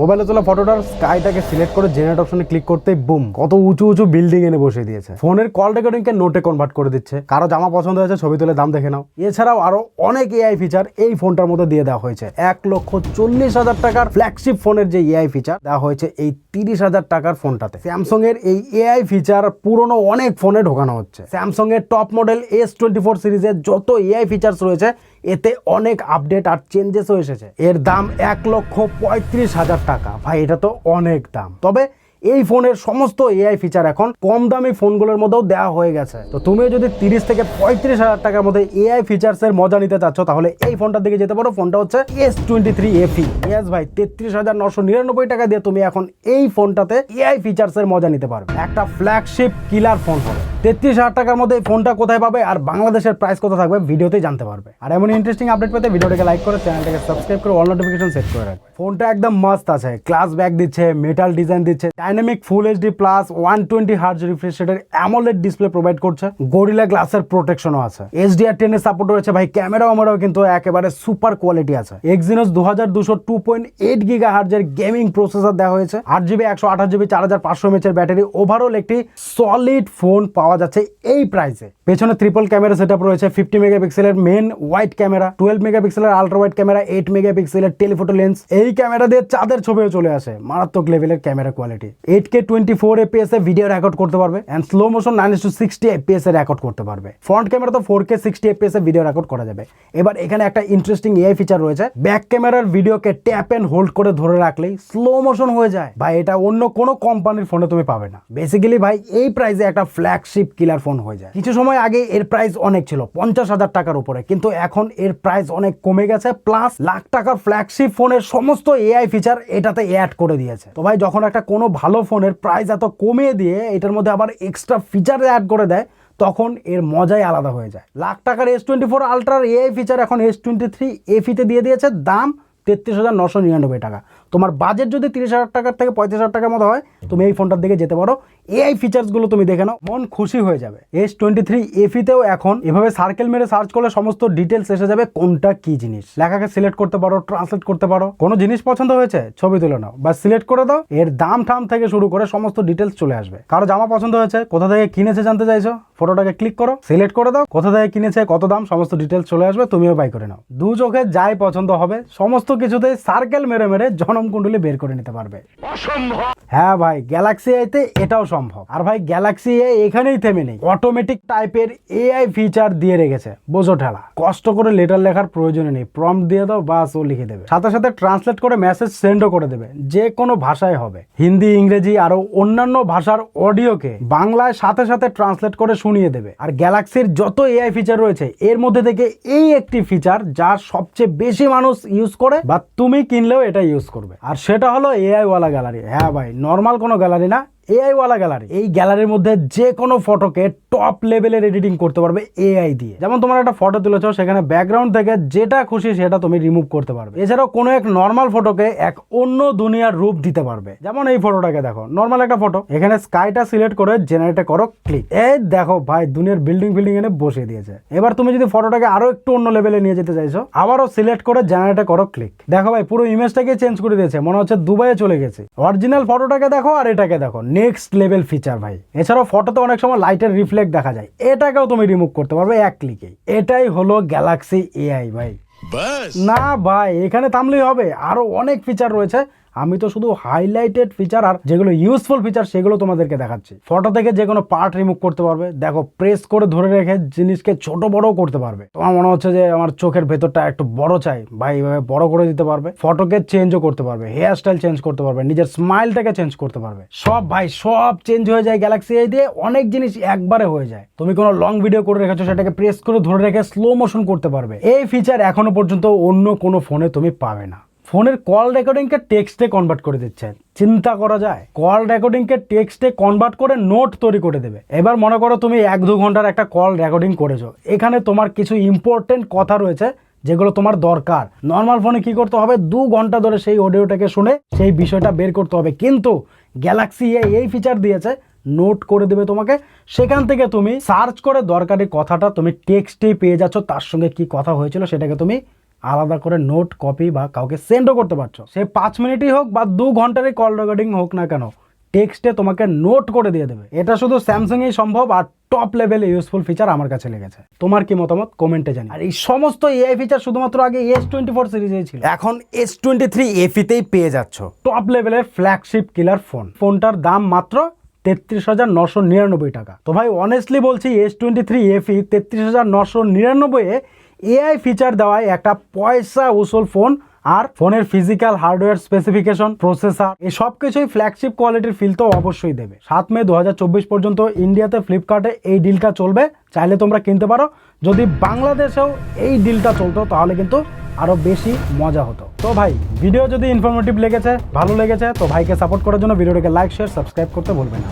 মোবাইলে তোলা ফটোটার স্কাইটাকে সিলেক্ট করে জেনারেট অপশনে ক্লিক করতে বুম, কত উঁচু উঁচু বিল্ডিং এনে বসে দিয়েছে। ফোনের কল রেকর্ডিং কে নোটে কনভার্ট করে দিচ্ছে। কারও জামা পছন্দ হয়েছে, ছবি তুলে দাম দেখে নাও। এছাড়াও আরও অনেক এআই ফিচার এই ফোনটার মধ্যে দিয়ে দেওয়া হয়েছে। এক লক্ষ চল্লিশ হাজার টাকার ফ্ল্যাগশিপ ফোনের যে এআই ফিচার দেওয়া হয়েছে এই তিরিশ হাজার টাকার ফোনটাতে। স্যামসং এর এই এআই ফিচার পুরনো অনেক ফোনে ঢোকানো হচ্ছে। স্যামসং এর top model S twenty four সিরিজের যত এআই ফিচার্স রয়েছে এতে অনেক আপডেট আর চেঞ্জেসও এসেছে। এর দাম এক লক্ষ পঁয়ত্রিশ হাজার টাকা। ভাই, এটা তো অনেক দাম। তবে এই ফোনের সমস্ত এআই ফিচার এখন কম দামি ফোনগুলোর মধ্যেও দেওয়া হয়ে গেছে। তো তুমি যদি তিরিশ থেকে পঁয়ত্রিশ হাজার টাকার মধ্যে এআই ফিচার্স এর মজা নিতে চাচ্ছ, তাহলে এই ফোনটার দিকে যেতে পারো। ফোনটা হচ্ছে S twenty three FE yes ভাই, তেত্রিশ হাজার নশো নিরানব্বই টাকা দিয়ে তুমি এখন এই ফোনটাতে এআই ফিচার্স এর মজা নিতে পারবে। একটা ফ্ল্যাগশিপ কিলার ফোন হবে। তেত্রিশ হাজার টাকার মধ্যে এই ফোনটা কোথায় পাবে আর বাংলাদেশের প্রাইস কত থাকবে ভিডিওতেই জানতে পারবে। আর এমন ইন্টারেস্টিং আপডেট পেতে ভিডিওটাকে লাইক করে চ্যানেলটাকে সাবস্ক্রাইব করে অল নোটিফিকেশন সেট করে রাখবে। ফোনটা একদম মস্ত আছে। ক্লাস ব্যাক দিচ্ছে মেটাল ডিজাইন দিচ্ছে dynamic full HD plus one twenty hertz refresh রেটের অ্যামোলেড ডিসপ্লে প্রোভাইড করছে। গরিলা গ্লাসের প্রোটেকশনও আছে। এইচডিআর টেন এর সাপোর্ট রয়েছে ভাই ক্যামেরা আমারও কিন্তু একেবারে সুপার কোয়ালিটি আছে। এক্সিনোস দু হাজার দুশো টু পয়েন্ট এইট গিগা হার্জের গেমিং প্রসেসর দেওয়া হয়েছে। আট জিবি একশো আঠাশ জিবি চার হাজার পাঁচশো এমএচের ব্যাটারি ওভারঅল একটি সলিড ফোন পাওয়া যাচ্ছে এই প্রাইসে পেছনে ট্রিপল ক্যামেরা সেট রয়েছে ফিফটি মেগাপিক্সেলের মেন হোয়াইট ক্যামেরা টুয়েলভ মেগাপিক্সেলের আলট্রা ওয়াইড ক্যামেরা এইট মেগাপিক্সেলের টেলিফোটো লেন্স এই ক্যামেরা দিয়ে চাঁদের ছবিও চলে আসে, মারাত্মক লেভেলের camera quality eight K twenty four FPS এ ভিডিও রেকর্ড করতে পারবে and slow motion nine two sixty FPS A record করতে পারবে। ফ্রন্ট ক্যামেরা তো ফোর কে সিক্সটি এপিএস এ ভিডিও রেকর্ড করা যাবে। এবার এখানে একটা ইন্টারেস্টিং এআই ফিচার রয়েছে ব্যাক ক্যামেরার ভিডিওকে ট্যাপ এন্ড হোল্ড করে ধরে রাখলেই স্লো মোশন হয়ে যায়। ভাই, এটা অন্য কোনো কোম্পানির ফোনে তুমি পাবে না। বেসিক্যালি ভাই, এই প্রাইসে একটা ফ্ল্যাগশিপ কিলার ফোন হয়ে যায়। কিছু সময় আগে এর প্রাইস অনেক ছিল, পঞ্চাশ হাজার টাকার উপরে। কিন্তু এখন এর প্রাইস অনেক কমে গেছে প্লাস লাখ টাকার ফ্ল্যাগশিপ ফোনের সমস্ত এআই ফিচার এটাতে অ্যাড করে দিয়েছে। তো ভাই, যখন একটা কোনো ভালো ফোনের প্রাইস এত কমিয়ে দিয়ে এটার মধ্যে আবার এক্সট্রা ফিচার অ্যাড করে দেয়, তখন এর মজাই আলাদা হয়ে যায়। লাখ টাকার এস টোয়েন্টি ফোর আলট্রার এআই ফিচার এখন এস টোয়েন্টি থ্রি এফিতে দিয়ে দিয়েছে, দাম তেত্রিশ হাজার নশো নিরানব্বই টাকা। তোমার বাজেট যদি তিরিশ হাজার টাকার থেকে পঁয়ত্রিশ হাজার টাকার মতো হয়, তুমি এই ফোনটার দিকে যেতে পারো। এআই ফিচার্সগুলো তুমি দেখে নাও, মন খুশি হয়ে যাবে। এস টোয়েন্টি থ্রি এফিতেও এখন এভাবে সার্কেল মেরে সার্চ করলে সমস্ত ডিটেলস এসে যাবে কোনটা কি জিনিস। লেখাকে সিলেক্ট করতে পারো ট্রান্সলেট করতে পারো। কোনো জিনিস পছন্দ হয়েছে, ছবি তুলে নাও বা সিলেক্ট করে দাও, এর দাম ঠাম থেকে শুরু করে সমস্ত ডিটেলস চলে আসবে। কারও জামা পছন্দ হয়েছে, কোথা থেকে কিনেছে জানতে চাইছো ফটোটাকে ক্লিক করো সিলেক্ট করে দাও, কোথা থেকে কিনেছে, কত দাম, সমস্ত ডিটেলস চলে আসবে, তুমিও বাই করে নাও। দু চোখে যাই পছন্দ হবে, সমস্ত কিছুতেই সার্কেল মেরে মেরে জনম কুণ্ডলী বের করে নিতে পারবে। হ্যাঁ ভাই গ্যালাক্সি আইতে এটাও সম্ভব। আর ভাই গ্যালাক্সি এ এখানেই থেমে নেই। অটোমেটিক টাইপের এআই ফিচার দিয়ে রেখেছে। বোঝো ঠেলা। কষ্ট করে লেটার লেখার প্রয়োজন নেই। প্রম্পট দিয়ে দাও, বাস, ও লিখে দেবে। সাথে সাথে ট্রান্সলেট করে মেসেজ সেন্ডও করে দেবে। যে কোনো ভাষায় হবে। হিন্দি, ইংরেজি, আরও অন্যান্য ভাষার অডিওকে বাংলায় সাথে সাথে ট্রান্সলেট করে শুনিয়ে দেবে। আর গ্যালাক্সির যত এআই ফিচার রয়েছে, এর মধ্যে থেকে এই একটি ফিচার যা সবচেয়ে বেশি মানুষ ইউজ করে বা তুমি কিনলেও এটা ইউজ করবে। আর সেটা হলো এআইওয়ালা গ্যালারি হ্যাঁ ভাই নর্মাল কোনো গ্যালারি না। এআই ওয়ালা গ্যালারি এই গ্যালারির মধ্যে যে কোনো ফটোকে টপ লেভেলের এডিটিং করতে পারবে এআই দিয়ে। যেমন তোমার একটা ফটো তুলেছো সেখানে ব্যাকগ্রাউন্ড থেকে যেটা খুশি সেটা তুমি রিমুভ করতে পারবে। এছাড়াও কোনো এক নর্মাল ফটোকে এক অন্য দুনিয়ার রূপ দিতে পারবে। যেমন এই ফটোটাকে দেখো নর্মাল একটা ফটো এখানে স্কাইটা সিলেক্ট করে জেনারেটে করো ক্লিক এই দেখো ভাই, দুনিয়ার বিল্ডিং বিল্ডিং এনে বসিয়ে দিয়েছে। এবার তুমি যদি ফটোটাকে আরও একটু অন্য লেভেলে নিয়ে যেতে চাইছো, আবারও সিলেক্ট করে জেনারেটে করো ক্লিক দেখো ভাই, পুরো ইমেজটাকে চেঞ্জ করে দিয়েছে, মনে হচ্ছে দুবাইয়ে চলে গেছে। অরিজিনাল ফটোটাকে দেখো আর এটাকে দেখো নেক্সট লেভেল ফিচার ভাই। এছাড়াও ফটোতে অনেক সময় লাইটের রিফ্লেক্ট দেখা যায়। এটাকেও তুমি রিমুভ করতে পারবে এক ক্লিকেই এটাই হলো গ্যালাক্সি এআই ভাই। না ভাই এখানে থামলেই হবে। আরও অনেক ফিচার রয়েছে। আমি তো শুধু হাইলাইটেড ফিচার আর যেগুলো ইউজফুল ফিচার সেগুলো তোমাদেরকে দেখাচ্ছি। ফটো থেকে যে কোনো পার্ট রিমুভ করতে পারবে। দেখো প্রেস করে ধরে রেখে জিনিসকে ছোট বড়ও করতে পারবে। তোমার মনে হচ্ছে যে আমার চোখের ভেতরটা একটু বড় চাই ভাই এইভাবে বড় করে দিতে পারবে। ফটোকে চেঞ্জও করতে পারবে। হেয়ার স্টাইল চেঞ্জ করতে পারবে। নিজের স্মাইলটাকে চেঞ্জ করতে পারবে। সব ভাই, সব চেঞ্জ হয়ে যায় গ্যালাক্সি এই দিয়ে। অনেক জিনিস একবারে হয়ে যায়। তুমি কোনো লং ভিডিও করে রেখেছো, সেটাকে প্রেস করে ধরে রেখে স্লো মোশন করতে পারবে। এই ফিচার এখনও পর্যন্ত অন্য কোনো ফোনে তুমি পাবে না। ফোনের কল রেকর্ডিংকে টেক্সটে কনভার্ট করে দিচ্ছে। চিন্তা করা যায়, কল রেকর্ডিংকে টেক্সটে কনভার্ট করে নোট তৈরি করে দেবে। এবার মনে করো তুমি এক দু ঘণ্টার একটা কল রেকর্ডিং করেছ। এখানে তোমার কিছু ইম্পর্টেন্ট কথা রয়েছে যেগুলো তোমার দরকার। নর্মাল ফোনে কি করতে হবে? দু ঘণ্টা ধরে সেই অডিওটাকে শুনে সেই বিষয়টা বের করতে হবে। কিন্তু গ্যালাক্সি এ এই ফিচার দিয়েছে নোট করে দেবে তোমাকে। সেখান থেকে তুমি সার্চ করে দরকারি কথাটা তুমি টেক্সটেই পেয়ে যাচ্ছ। তার সঙ্গে কি কথা হয়েছিল সেটাকে তুমি আলাদা করে নোট কপি বা কাউকে সেন্ডও করতে পারছ। সে পাঁচ মিনিটই হোক বা দু ঘন্টারই কল রেকর্ডিং হোক না কেন টেক্সটে তোমাকে নোট করে দিয়ে দেবে। এটা শুধু স্যামসাংয়েই সম্ভব আর টপ লেভেলে ইউজফুল ফিচার আমার কাছে লেগেছে। তোমার কি মতামত? কমেন্টে জানি আর এই সমস্ত এআই ফিচার শুধুমাত্র আগে এস টোয়েন্টি ফোর সিরিজেই ছিল। এখন এস টোয়েন্টি থ্রি এফিতেই পেয়ে যাচ্ছ। টপ লেভেলের ফ্ল্যাগশিপ কিলার ফোন ফোনটার দাম মাত্র তেত্রিশ হাজার নশো নিরানব্বই টাকা। তো ভাই অনেস্টলি বলছি এস টোয়েন্টি থ্রি এফি তেত্রিশ হাজার নশো নিরানব্বইয়ে এআই ফিচার দেওয়ায় একটা পয়সা উসল ফোন আর ফোনের ফিজিক্যাল হার্ডওয়্যার স্পেসিফিকেশন প্রসেসর এই সব কিছুই ফ্ল্যাগশিপ কোয়ালিটির ফিল তো অবশ্যই দেবে। সাত মে দু হাজার চব্বিশ পর্যন্ত ইন্ডিয়াতে ফ্লিপকার্টে এই ডিলটা চলবে। চাইলে তোমরা কিনতে পারো। যদি বাংলাদেশেও এই ডিলটা চলতো, তাহলে কিন্তু আরও বেশি মজা হতো। তো ভাই ভিডিও যদি ইনফরমেটিভ লেগেছে, ভালো লেগেছে, তো ভাইকে সাপোর্ট করার জন্য ভিডিওটাকে লাইক শেয়ার সাবস্ক্রাইব করতে ভুলবে না।